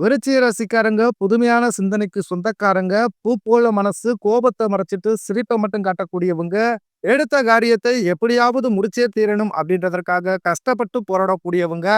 விருச்சிக ரசிக்காரங்க புதுமையான சிந்தனைக்கு சொந்தக்காரங்க பூ போல மனசு கோபத்தை மறைச்சிட்டு சிரிப்பை மட்டும் காட்டக்கூடியவங்க எடுத்த காரியத்தை எப்படியாவது முடிச்சே தீரணும் அப்படின்றதற்காக கஷ்டப்பட்டு போராடக்கூடியவங்க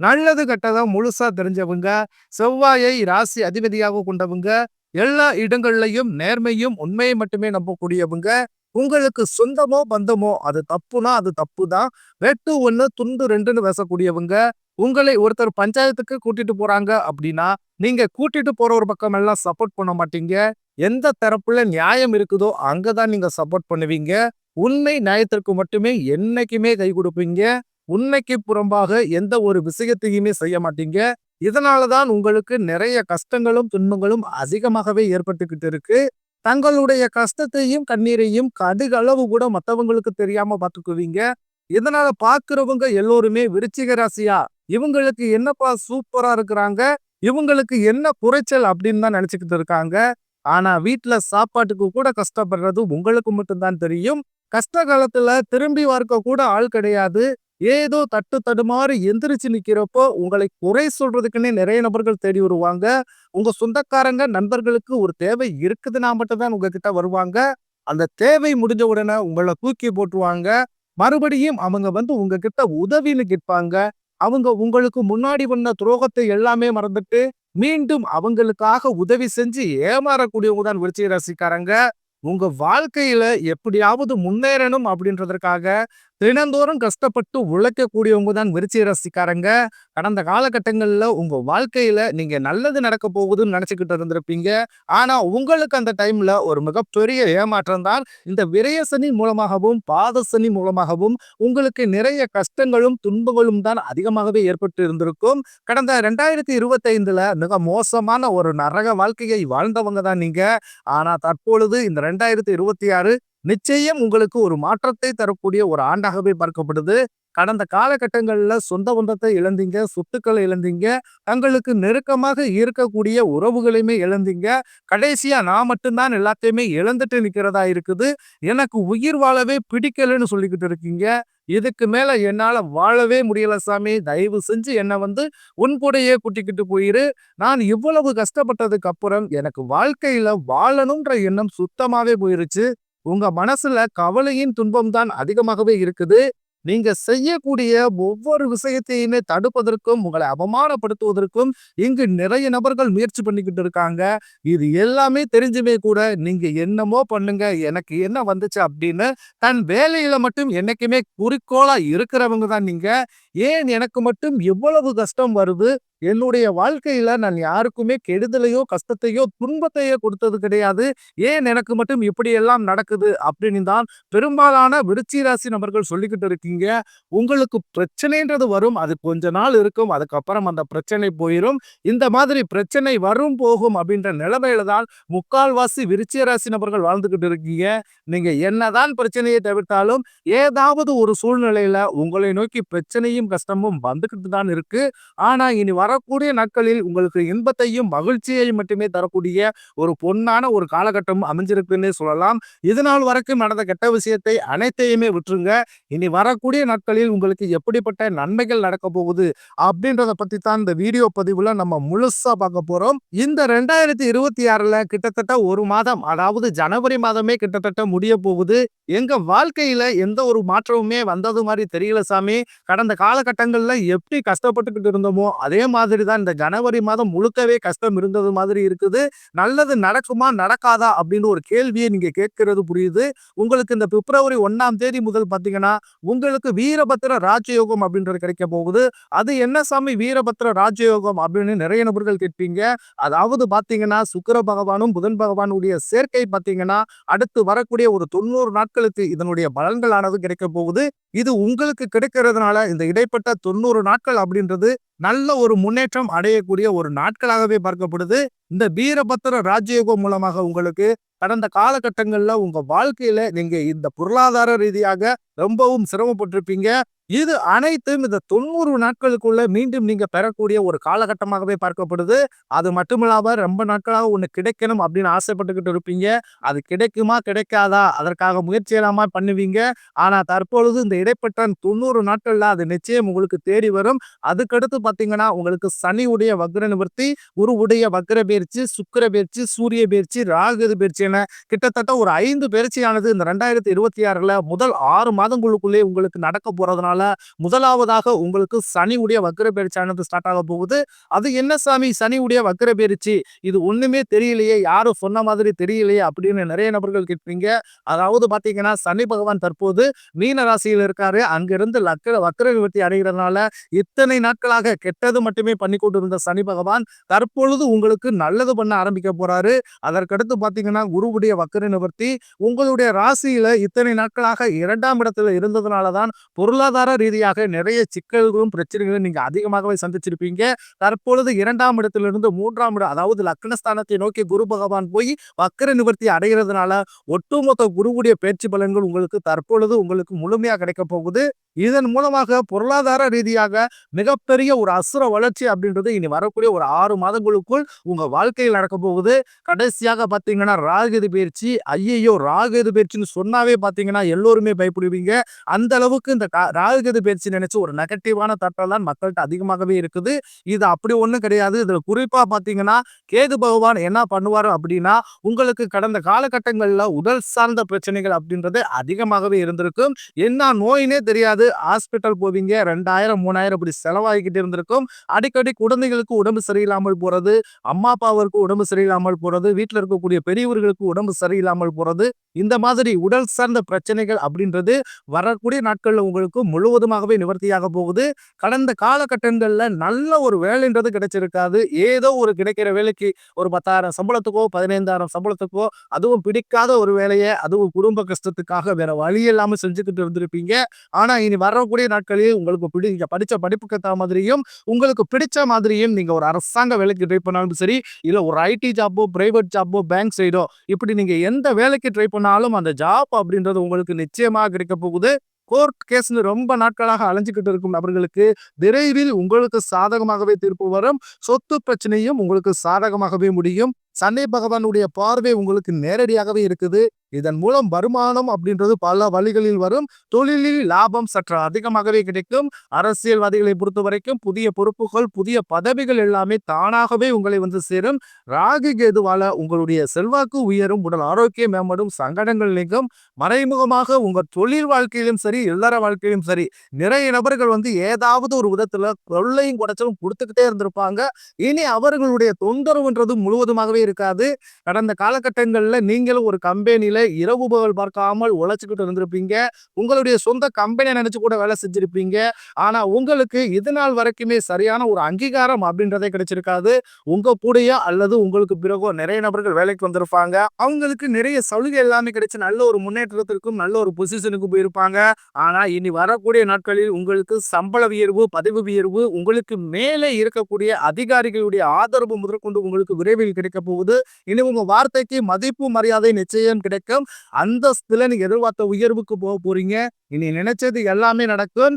நல்லது கெட்டதை முழுசா தெரிஞ்சவங்க செவ்வாயை ராசி அதிபதியாக கொண்டவங்க எல்லா இடங்கள்லையும் நேர்மையும் உண்மையை மட்டுமே நம்பக்கூடியவங்க உங்களுக்கு சொந்தமோ பந்தமோ அது தப்புனா அது தப்பு தான் வெட்டு ஒன்று துண்டு ரெண்டுன்னு பேசக்கூடியவங்க உங்களை ஒருத்தர் பஞ்சாயத்துக்கு கூட்டிட்டு போறாங்க அப்படின்னா நீங்க கூட்டிட்டு போற ஒரு பக்கம் எல்லாம் சப்போர்ட் பண்ண மாட்டீங்க. எந்த தரப்புல நியாயம் இருக்குதோ அங்கதான் நீங்க சப்போர்ட் பண்ணுவீங்க. உண்மை நியாயத்திற்கு மட்டுமே என்னைக்குமே கை கொடுப்பீங்க. உண்மைக்கு புறம்பாக எந்த ஒரு விஷயத்தையுமே செய்ய மாட்டீங்க. இதனாலதான் உங்களுக்கு நிறைய கஷ்டங்களும் துன்பங்களும் அதிகமாகவே ஏற்பட்டுக்கிட்டு இருக்கு. தங்களுடைய கஷ்டத்தையும் கண்ணீரையும் கடுகு அளவு கூட மத்தவங்களுக்கு தெரியாம பாத்துக்குவீங்க இதனால பாக்குறவங்க எல்லோருமே விருச்சிக ராசியா? இவங்களுக்கு என்னப்பா சூப்பரா இருக்கிறாங்க? இவங்களுக்கு என்ன குறைச்சல் அப்படின்னு தான் நினச்சிக்கிட்டு இருக்காங்க. ஆனா வீட்டில் சாப்பாட்டுக்கு கூட கஷ்டப்படுறது உங்களுக்கு மட்டும்தான் தெரியும். கஷ்ட காலத்தில் திரும்பி பார்க்க கூட ஆள் கிடையாது. ஏதோ தட்டு தடுமாறி எந்திரிச்சு நிற்கிறப்போ உங்களை குறை சொல்றதுக்குன்னே நிறைய நபர்கள் தேடி வருவாங்க. உங்க சொந்தக்காரங்க நண்பர்களுக்கு ஒரு தேவை இருக்குதுன்னா மட்டும்தான் உங்ககிட்ட வருவாங்க. அந்த தேவை முடிஞ்ச உடனே உங்களை தூக்கி போட்டுருவாங்க. மறுபடியும் அவங்க வந்து உங்ககிட்ட உதவின்னு கேட்பாங்க. அவங்க உங்களுக்கு முன்னாடி பண்ண துரோகத்தை எல்லாமே மறந்துட்டு மீண்டும் அவங்களுக்காக உதவி செஞ்சு ஏமாறக்கூடியவங்க தான் விருச்சிக ராசிக்காரங்க. உங்க வாழ்க்கையில எப்படியாவது முன்னேறணும் அப்படின்றதற்காக தினந்தோறும் கஷ்டப்பட்டு உழைக்கக்கூடியவங்க தான் விருச்சிக ராசிக்காரங்க கடந்த காலகட்டங்களில் உங்கள் வாழ்க்கையில் நீங்கள் நல்லது நடக்க போகுதுன்னு நினச்சிக்கிட்டு இருந்திருப்பீங்க. ஆனால் உங்களுக்கு அந்த டைமில் ஒரு மிகப்பெரிய ஏமாற்றம் தான் இந்த விரயசனி மூலமாகவும் பாதசனி மூலமாகவும் உங்களுக்கு நிறைய கஷ்டங்களும் துன்பங்களும் தான் அதிகமாகவே ஏற்பட்டு இருந்திருக்கும். கடந்த ரெண்டாயிரத்தி இருபத்தைந்தில் மிக மோசமான ஒரு நரக வாழ்க்கையை வாழ்ந்தவங்க தான் நீங்கள் ஆனால் தற்பொழுது இந்த ரெண்டாயிரத்தி இருபத்தி ஆறு நிச்சயம் உங்களுக்கு ஒரு மாற்றத்தை தரக்கூடிய ஒரு ஆண்டாகவே பார்க்கப்படுது. கடந்த காலகட்டங்களில் சொந்த பந்தத்தை இழந்தீங்க சொத்துக்களை இழந்தீங்க தங்களுக்கு நெருக்கமாக இருக்கக்கூடிய உறவுகளையுமே இழந்தீங்க. கடைசியா நான் மட்டும்தான் எல்லாத்தையுமே இழந்துட்டு நிற்கிறதா இருக்குது. எனக்கு உயிர் வாழவே பிடிக்கலன்னு சொல்லிக்கிட்டு இருக்கீங்க. இதுக்கு மேல என்னால வாழவே முடியல சாமி. தயவு செஞ்சு என்னை வந்து உன் கூடையே கூட்டிக்கிட்டு போயிரு. நான் இவ்வளவு கஷ்டப்பட்டதுக்கு அப்புறம் எனக்கு வாழ்க்கையில வாழணுன்ற எண்ணம் சுத்தமாவே போயிருச்சு. உங்க மனசுல கவலையின் துன்பம் தான் அதிகமாகவே இருக்குது. நீங்க செய்யக்கூடிய ஒவ்வொரு விஷயத்தையுமே தடுப்பதற்கும் உங்களை அவமானப்படுத்துவதற்கும் இங்கு நிறைய நபர்கள் முயற்சி பண்ணிக்கிட்டு இருக்காங்க. இது எல்லாமே தெரிஞ்சுமே கூட நீங்க என்னமோ பண்ணுங்க எனக்கு என்ன வந்துச்சு அப்படின்னு தன் வேலையில மட்டும் என்னைக்குமே குறிக்கோளா இருக்கிறவங்க தான் நீங்க. ஏன் எனக்கு மட்டும் எவ்வளவு கஷ்டம் வருது? என்னுடைய வாழ்க்கையில நான் யாருக்குமே கெடுதலையோ கஷ்டத்தையோ துன்பத்தையோ கொடுத்தது கிடையாது. ஏன் எனக்கு மட்டும் இப்படி எல்லாம் நடக்குது அப்படின்னு தான் பெரும்பாலான விருச்சி ராசி நபர்கள் சொல்லிக்கிட்டு இருக்கீங்க. உங்களுக்கு பிரச்சனைன்றது வரும் அது கொஞ்ச நாள் இருக்கும் அதுக்கப்புறம் அந்த பிரச்சனை போயிடும் இந்த மாதிரி பிரச்சனை வரும் போகும் அப்படின்ற நிலைமையில தான் முக்கால்வாசி விருச்சிக ராசி நபர்கள் வாழ்ந்துகிட்டு இருக்கீங்க. நீங்க என்னதான் பிரச்சனையை தவிர்த்தாலும் ஏதாவது ஒரு சூழ்நிலையில உங்களை நோக்கி பிரச்சனையும் கஷ்டமும் வந்துகிட்டு தான் இருக்கு. ஆனா இனி வர வரக்கூடிய நாட்களில் உங்களுக்கு இன்பத்தையும் மகிழ்ச்சியையும் மட்டுமே தரக்கூடிய ஒரு பொன்னான ஒரு காலகட்டம் அமைஞ்சிருக்குன்னு சொல்லலாம். இது நாள் வரைக்கும் நடந்த கெட்ட விஷயத்தை அனைத்தையுமே விட்டுருங்க. இனி வரக்கூடிய நாட்களில் உங்களுக்கு எப்படிப்பட்ட நன்மைகள் நடக்க போகுது அப்படின்றத பத்தி தான் இந்த வீடியோ பதிவுல நம்ம முழுசா பார்க்க போறோம். இந்த ரெண்டாயிரத்தி இருபத்தி ஆறுல கிட்டத்தட்ட ஒரு மாதம் அதாவது ஜனவரி மாதமே கிட்டத்தட்ட முடிய போகுது. எங்க வாழ்க்கையில எந்த ஒரு மாற்றமுமே வந்தது மாதிரி தெரியல சாமி. கடந்த காலகட்டங்கள்ல எப்படி கஷ்டப்பட்டுக்கிட்டு இருந்தோமோ அதே மாதிரி மாதிரி தான். இந்த ஜனவரி மாதம் முழுக்கவே கஷ்டம் இருந்தது மாதிரி இருக்குது. நல்லது நடக்குமா நடக்காதா அப்படின்னு ஒரு கேள்வியை நீங்க கேட்கிறது புரியுது. உங்களுக்கு இந்த பிப்ரவரி ஒன்னாம் தேதி முதல் பார்த்தீங்கன்னா உங்களுக்கு வீரபத்திர ராஜயோகம் அப்படின்றது கிடைக்க போகுது. அது என்ன சாமி? வீரபத்திர ராஜயோகம் அப்படின்னு நிறைய நபர்கள் கேட்பீங்க. அதாவது பார்த்தீங்கன்னா சுக்கர பகவானும் புதன் பகவானுடைய சேர்க்கை பார்த்தீங்கன்னா அடுத்து வரக்கூடிய ஒரு தொண்ணூறு நாட்களுக்கு இதனுடைய பலன்களானது கிடைக்க போகுது. இது உங்களுக்கு கிடைக்கிறதுனால இந்த இடைப்பட்ட தொண்ணூறு நாட்கள் அப்படின்றது நல்ல ஒரு முன்னேற்றம் அடையக்கூடிய ஒரு நாட்களாகவே பார்க்கப்படுது. இந்த வீரபத்திர ராஜயோகம் மூலமாக உங்களுக்கு கடந்த காலகட்டங்கள்ல உங்க வாழ்க்கையில நீங்க இந்த பொருளாதார ரீதியாக ரொம்பவும் சிரமப்பட்டிருப்பீங்க. இது அனைத்தும் இந்த தொண்ணூறு நாட்களுக்குள்ள மீண்டும் நீங்க பெறக்கூடிய ஒரு காலகட்டமாகவே பார்க்கப்படுது. அது மட்டுமில்லாம ரொம்ப நாட்களாக ஒன்று கிடைக்கணும் அப்படின்னு ஆசைப்பட்டுக்கிட்டு இருப்பீங்க. அது கிடைக்குமா கிடைக்காதா? அதற்காக முயற்சி இல்லாம பண்ணுவீங்க. ஆனா தற்பொழுது இந்த இடைப்பட்ட தொண்ணூறு நாட்கள்ல அது நிச்சயம் உங்களுக்கு தேடி வரும். அதுக்கடுத்து பாத்தீங்கன்னா உங்களுக்கு சனியுடைய வக்ர நிவர்த்தி குருவுடைய வக்ர பயிற்சி சுக்கிர பயிற்சி சூரிய பயிற்சி ராகு பயிற்சி என கிட்டத்தட்ட ஒரு ஐந்து பயிற்சியானது இந்த ரெண்டாயிரத்தி இருபத்தி ஆறுல முதல் ஆறு மாதங்களுக்குள்ளே உங்களுக்கு நடக்க போறதுனால முதலாவதாக உங்களுக்கு சனியுடைய வக்கர பயிற்சியானது ஸ்டார்ட் ஆக போகுது. அது என்ன சாமி? சனியுடைய வக்கர பயிற்சி இது ஒண்ணுமே தெரியலையே. யாரும் சொன்ன மாதிரி தெரியலையே அப்படின்னு நிறைய நபர்கள் கேட்பீங்க. அதாவது பாத்தீங்கன்னா சனி பகவான் தற்போது மீன ராசியில் இருக்காரு. அங்கிருந்து லக்க வக்கர நிவர்த்தி அடைகிறதுனால இத்தனை நாட்களாக கெட்டது மட்டுமே பண்ணி கொண்டிருந்த சனி பகவான் தற்பொழுது உங்களுக்கு நல்லது பண்ண ஆரம்பிக்க போறாரு. அதற்கடுத்து பார்த்தீங்கன்னா குருவுடைய வக்கர நிவர்த்தி உங்களுடைய ராசியில இத்தனை நாட்களாக இரண்டாம் இடத்துல இருந்ததுனாலதான் பொருளாதார ரீதியாக நிறைய சிக்கல்களும் பிரச்சனைகளும் நீங்க அதிகமாகவே சந்திச்சிருப்பீங்க. தற்பொழுது இரண்டாம் இடத்திலிருந்து மூன்றாம் இடம் அதாவது லக்னஸ்தானத்தை நோக்கி குரு பகவான் போய் வக்கர நிவர்த்தி அடைகிறதுனால ஒட்டுமொத்த குருவுடைய பேச்சு பலன்கள் உங்களுக்கு தற்பொழுது உங்களுக்கு முழுமையாக கிடைக்க போகுது. இதன் மூலமாக பொருளாதார ரீதியாக மிகப்பெரிய ஒரு அசுர வளர்ச்சி அப்படின்றது இனி வரக்கூடிய ஒரு ஆறு மாதங்களுக்குள் உங்க வாழ்க்கையில் நடக்க போகுது கடைசியாக பார்த்தீங்கன்னா ராகுது பயிற்சி. ஐயையோ ராகுது பயிற்சின்னு சொன்னாவே பார்த்தீங்கன்னா எல்லோருமே பயப்படுவீங்க. அந்த அளவுக்கு இந்த ராகுது பயிற்சி நினைச்சு ஒரு நெகட்டிவான தட்டம் தான் மக்கள்கிட்ட அதிகமாகவே இருக்குது. இது அப்படி ஒன்றும் கிடையாது. இதில் குறிப்பாக பார்த்தீங்கன்னா கேது பகவான் என்ன பண்ணுவார் அப்படின்னா உங்களுக்கு கடந்த காலகட்டங்களில் உடல் சார்ந்த பிரச்சனைகள் அப்படின்றது அதிகமாகவே இருந்திருக்கும். என்ன நோயினே தெரியாது. ஹாஸ்பிட்டல் போவீங்க ரெண்டாயிரம் மூணாயிரம் இப்படி செலவாகிக்கிட்டு இருந்திருக்கும். அடிக்கடி குழந்தைகளுக்கு உடம்பு சரியில்லாமல் போகிறது அம்மா அப்பாவிற்கு உடம்பு சரியில்லாமல் போகிறது வீட்டில் இருக்கக்கூடிய பெரியவர்களுக்கு உடம்பு சரியில்லாமல் போகிறது இந்த மாதிரி உடல் சார்ந்த பிரச்சனைகள் அப்படின்றது வரக்கூடிய நாட்களில் உங்களுக்கு முழுவதுமாகவே நிவர்த்தியாக போகுது. கடந்த காலகட்டங்களில் நல்ல ஒரு வேலைன்றது கிடைச்சிருக்காது. ஏதோ ஒரு கிடைக்கிற வேலைக்கு ஒரு பத்தாயிரம் சம்பளத்துக்கோ பதினைந்தாயிரம் சம்பளத்துக்கோ அதுவும் பிடிக்காத ஒரு வேலையை அதுவும் குடும்ப கஷ்டத்துக்காக வேற வழி இல்லாமல் செஞ்சுக்கிட்டு இருந்திருப்பீங்க. ஆனா இனி வரக்கூடிய நாட்களில் உங்களுக்கு பிடி படித்த படிப்புக்கு ஏற்ற மாதிரியும் உங்களுக்கு பிடிச்ச மாதிரியும் நீங்கள் ஒரு அரசாங்க வேலைக்கு ட்ரை பண்ணாலும் சரி இல்லை ஒரு ஐடி ஜாப்போ பிரைவேட் ஜாப்போ பேங்க் சைடோ இப்படி நீங்கள் எந்த வேலைக்கு ட்ரை பண்ணாலும் அந்த ஜாப் அப்படின்றது உங்களுக்கு நிச்சயமாக கிடைக்க போகுது. கோர்ட் கேஸ்னு ரொம்ப நாட்களாக அலைஞ்சிக்கிட்டு இருக்கும் நபர்களுக்கு. விரைவில் உங்களுக்கு சாதகமாகவே தீர்ப்பு வரும். சொத்து பிரச்சனையும் உங்களுக்கு சாதகமாகவே முடியும். சனி பகவானுடைய பார்வை உங்களுக்கு நேரடியாகவே இருக்குது. இதன் மூலம் வருமானம் அப்படின்றது பல வழிகளில் வரும். தொழிலில் லாபம் சற்று அதிகமாகவே கிடைக்கும். அரசியல்வாதிகளை பொறுத்த வரைக்கும் புதிய பொறுப்புகள் புதிய பதவிகள் எல்லாமே தானாகவே உங்களை வந்து சேரும். ராகு கேதுவால உங்களுடைய செல்வாக்கு உயரும் உடல் ஆரோக்கியம் மேம்படும் சங்கடங்கள் நீங்கும். மறைமுகமாக உங்கள் தொழில் வாழ்க்கையிலும் சரி இல்லற வாழ்க்கையிலும் சரி நிறைய நபர்கள் வந்து ஏதாவது ஒரு விதத்துல தொல்லையும் குடைச்சலும் கொடுத்துக்கிட்டே இருந்திருப்பாங்க. இனி அவர்களுடைய தொந்தரவுன்றது முழுவதுமாகவே இருக்காது. கடந்த காலகட்டங்களில் நீங்களும் ஒரு கம்பெனியில் இரவு பகல் பார்க்காமல் உழைச்சிக்கிட்டு இருந்திருப்பீங்க. உங்களுடைய சொந்த கம்பெனியை நினைச்சு கூட வேலை செஞ்சிருப்பீங்க. ஆனா உங்களுக்கு இது நாள் வரைக்குமே சரியான ஒரு அங்கீகாரம் அப்படின்றதே கிடைச்சிருக்காது. உங்க கூடயோ அல்லது உங்களுக்கு பிறகோ நிறைய நபர்கள் வேலைக்கு வந்திருப்பாங்க. அவங்களுக்கு நிறைய சலுகை எல்லாமே கிடைச்சி நல்ல ஒரு முன்னேற்றத்திற்கும் நல்ல ஒரு பொசிஷனுக்கும் போயிருப்பாங்க. ஆனா இனி வரக்கூடிய நாட்களில் உங்களுக்கு சம்பள உயர்வு பதவி உயர்வு உங்களுக்கு மேலே இருக்கக்கூடிய அதிகாரிகளுடைய ஆதரவு முதற்கொண்டு உங்களுக்கு விரைவில் கிடைக்க போகுது இனி உங்க வார்த்தைக்கு மதிப்பு மரியாதை நிச்சயம் கிடைக்கும். அந்தஸ்துல நீங்க எதிர்பார்த்த உயர்வுக்கு போக போறீங்க. இனி நினைச்சது எல்லாமே நடக்கும்.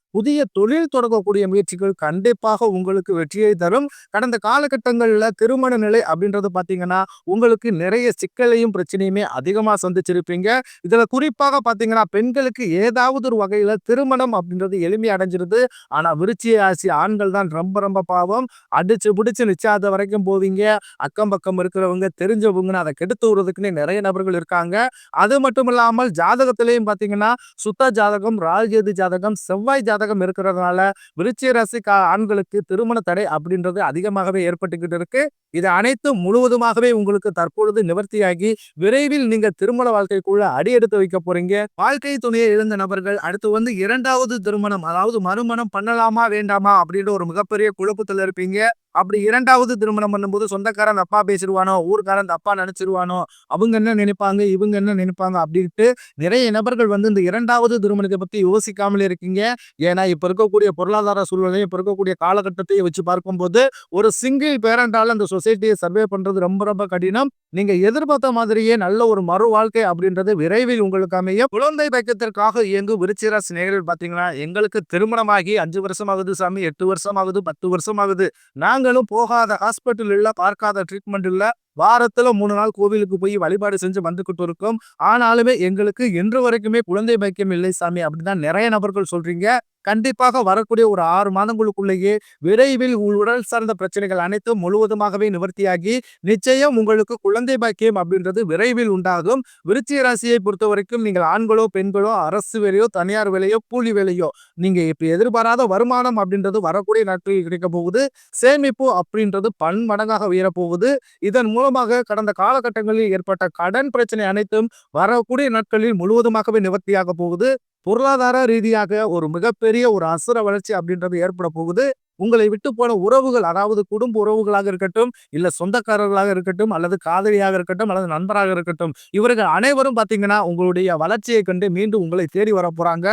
புதிய தொழில் தொடங்கக்கூடிய முயற்சிகள் கண்டிப்பாக உங்களுக்கு வெற்றியை தரும். கடந்த காலகட்டங்களில் திருமண நிலை அப்படின்றது பார்த்தீங்கன்னா உங்களுக்கு நிறைய சிக்கலையும் பிரச்சனையுமே அதிகமாக சந்திச்சிருப்பீங்க. இதில் குறிப்பாக பார்த்தீங்கன்னா பெண்களுக்கு ஏதாவது ஒரு வகையில் திருமணம் அப்படின்றது எளிமையடைஞ்சிருது ஆனால் விருச்சிய ஆசி ஆண்கள் தான் ரொம்ப ரொம்ப பாவம். அடிச்சு பிடிச்சு நிச்சயாத வரைக்கும் போவீங்க. அக்கம் பக்கம் இருக்கிறவங்க தெரிஞ்சவங்கன்னு அதை கெடுத்து விடுறதுக்குன்னு நிறைய நபர்கள் இருக்காங்க. அது மட்டும் இல்லாமல் ஜாதகத்திலையும் பார்த்தீங்கன்னா சுத்த ஜாதகம் ராஜேது ஜாதகம் செவ்வாய் ஜாதகம் ஜாதகம் இருக்கிறதுனால விருச்சிக ராசி ஆண்களுக்கு திருமண தடை அப்படின்றது அதிகமாகவே ஏற்பட்டுக்கிட்டு இருக்கு. இது அனைத்தும் முழுவதுமாகவே உங்களுக்கு தற்பொழுது நிவர்த்தியாகி விரைவில் நீங்க திருமண வாழ்க்கைக்குள்ள அடி எடுத்து வைக்க போறீங்க. வாழ்க்கை துணையை இழந்த நபர்கள் அடுத்து வந்து இரண்டாவது திருமணம் அதாவது மறுமணம் பண்ணலாமா வேண்டாமா அப்படின்ற ஒரு மிகப்பெரிய குழப்பத்துல இருப்பீங்க. அப்படி இரண்டாவது திருமணம் பண்ணும்போது சொந்தக்காரன் தப்பா பேசிடுவானோ ஊர்க்காரன் தப்பா நினைச்சிருவானோ அவங்க என்ன நினைப்பாங்க இவங்க என்ன நினைப்பாங்க அப்படின்ட்டு நிறைய நபர்கள் வந்து இந்த இரண்டாவது திருமணத்தை பத்தி யோசிக்காமலே இருக்கீங்க. ஏன்னா இப்ப இருக்கக்கூடிய பொருளாதார சூழ்நிலையும் இப்ப இருக்கக்கூடிய காலகட்டத்தையும் வச்சு பார்க்கும்போது ஒரு சிங்கிள் பேரண்டால அந்த சொசைட்டியை சர்வே பண்ணுறது ரொம்ப ரொம்ப கடினம். நீங்கள் எதிர்பார்த்த மாதிரியே நல்ல ஒரு மறு வாழ்க்கை அப்படின்றது விரைவில் உங்களுக்கு அமையும். குழந்தை பக்கத்திற்காக இயங்கும் விருச்சிராசி நேர்கள் பார்த்தீங்கன்னா எங்களுக்கு திருமணமாகி அஞ்சு வருஷம் ஆகுது சாமி எட்டு வருஷம் ஆகுது பத்து வருஷம் ஆகுது நாங்களும் போகாத ஹாஸ்பிட்டல் இல்லை பார்க்காத ட்ரீட்மெண்ட் இல்லை. வாரத்துல மூணு நாள் கோவிலுக்கு போய் வழிபாடு செஞ்சு வந்துகிட்டு இருக்கோம். ஆனாலுமே எங்களுக்கு இன்று வரைக்குமே குழந்தை பைக்கியம் இல்லை சாமி அப்படின்னு நிறைய நபர்கள் சொல்றீங்க. கண்டிப்பாக வரக்கூடிய ஒரு ஆறு மாதங்களுக்குள்ளேயே விரைவில் உங்கள் உடல் சார்ந்த பிரச்சனைகள் அனைத்தும் முழுவதுமாகவே நிவர்த்தியாகி நிச்சயம் உங்களுக்கு குழந்தை பாக்கியம் அப்படின்றது விரைவில் உண்டாகும். விருச்சிக ராசியை பொறுத்த வரைக்கும் நீங்கள் ஆண்களோ பெண்களோ அரசு வேலையோ தனியார் வேலையோ கூலி வேலையோ நீங்க இப்ப எதிர்பாராத வருமானம் அப்படின்றது வரக்கூடிய நாட்களில் கிடைக்க போகுது. சேமிப்பு அப்படின்றது பன்மடங்காக உயரப்போகுது. இதன் மூலமாக கடந்த காலகட்டங்களில் ஏற்பட்ட கடன் பிரச்சனை அனைத்தும் வரக்கூடிய நாட்களில் முழுவதுமாகவே நிவர்த்தியாக போகுது. பொருளாதார ரீதியாக ஒரு மிகப்பெரிய ஒரு அசுர வளர்ச்சி அப்படின்றது ஏற்பட போகுது. உங்களை விட்டு போன உறவுகள் அதாவது குடும்ப உறவுகளாக இருக்கட்டும் இல்ல சொந்தக்காரர்களாக இருக்கட்டும் அல்லது காதலியாக இருக்கட்டும் அல்லது நண்பராக இருக்கட்டும் இவர்கள் அனைவரும் பாத்தீங்கன்னா உங்களுடைய வளர்ச்சியை கண்டு மீண்டும் உங்களை தேடி வர போறாங்க